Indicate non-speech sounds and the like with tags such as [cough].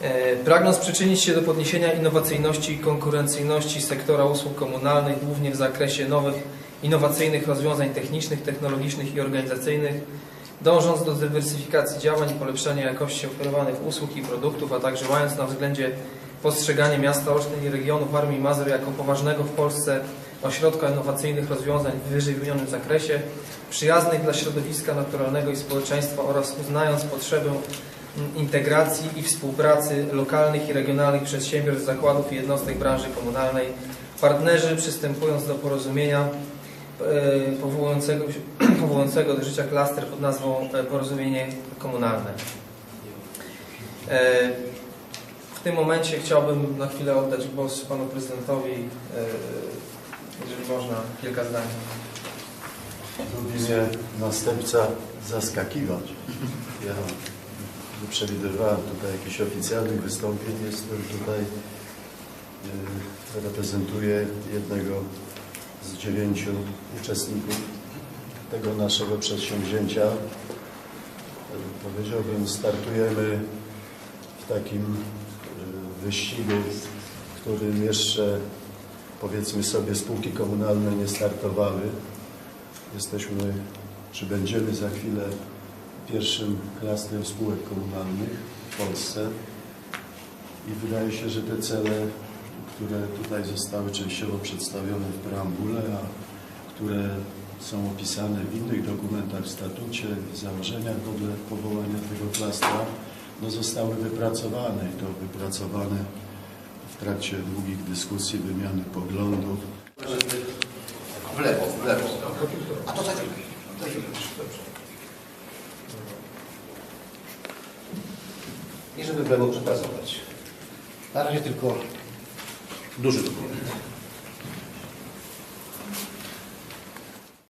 E, Pragnąc przyczynić się do podniesienia innowacyjności i konkurencyjności sektora usług komunalnych, głównie w zakresie nowych, innowacyjnych rozwiązań technicznych, technologicznych i organizacyjnych, dążąc do dywersyfikacji działań i polepszenia jakości oferowanych usług i produktów, a także mając na względzie postrzeganie miasta Olsztyn i regionu Warmii i Mazur jako poważnego w Polsce ośrodka innowacyjnych rozwiązań w wyżej wymienionym zakresie, przyjaznych dla środowiska naturalnego i społeczeństwa oraz uznając potrzebę integracji i współpracy lokalnych i regionalnych przedsiębiorstw, zakładów i jednostek branży komunalnej, partnerzy przystępując do porozumienia e, powołującego, [clears throat] powołującego do życia klaster pod nazwą e, Porozumienie Komunalne. E, W tym momencie chciałbym na chwilę oddać głos panu prezydentowi, jeżeli można, kilka zdań. Lubi mnie następca zaskakiwać. Ja przewidywałem tutaj jakichś oficjalnych wystąpień. Jestem tutaj, y, reprezentuję jednego z dziewięciu uczestników tego naszego przedsięwzięcia. Powiedziałbym, startujemy w takim y, wyścigu, w którym jeszcze powiedzmy sobie spółki komunalne nie startowały. Jesteśmy, czy będziemy za chwilę pierwszym klastrem spółek komunalnych w Polsce i wydaje się, że te cele, które tutaj zostały częściowo przedstawione w preambule, a które są opisane w innych dokumentach, w statucie, w założeniach w ogóle powołania tego klastra, no zostały wypracowane i to wypracowane w trakcie długich dyskusji, wymiany poglądów. W lewo, w lewo. A to tak. To już. I żeby w lewo przekazywać. Na razie tylko duży dokument.